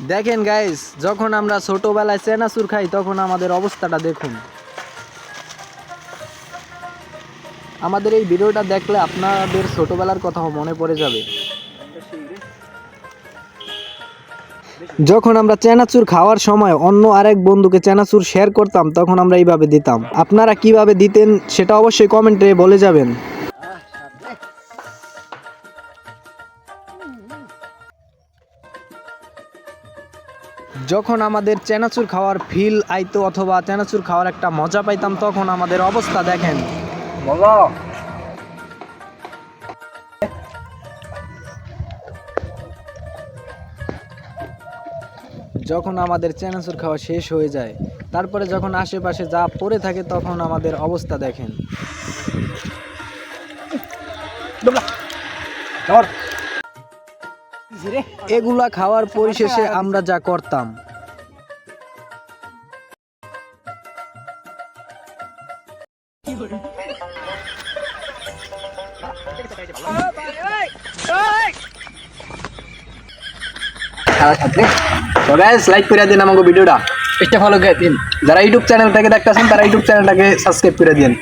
দেখেন গাইস যখন আমরা ছোটবেলায় চেনাচুর খাই, তখন আমাদের অবস্থাটা দেখুন। আমাদের এই ভিডিওটা দেখলে আপনাদের ছোটবেলার কথা মনে পড়ে যাবে। যখন আমরা চেনাচুর খাওয়ার সময় অন্য আরেক বন্ধুকে চেনাচুর শেয়ার করতাম, তখন আমরা এইভাবে দিতাম। আপনারা কীভাবে দিতেন, সেটা অবশ্যই কমেন্টে বলে যাবেন। যখন আমাদের চেনাচুর খাওয়ার ফিল আইতো অথবা চেনাচুর খাওয়ার একটা মজা পাইতাম তখন আমাদের অবস্থা দেখেন। বলো। যখন আমাদের চেনাচুর খাওয়া শেষ হয়ে যায় তারপরে যখন আশেপাশে যা পড়ে থাকে তখন আমাদের অবস্থা দেখেন। এগুলা খাওয়ার পরিশেষে আমরা যা করতাম। লাইক করে দিন আমাকে ভিডিওটা ফলো করে দিন। যারা ইউটিউব চ্যানেল থেকে দেখতেছেন তারা ইউটিউব চ্যানেলটাকে সাবস্ক্রাইব করে দিন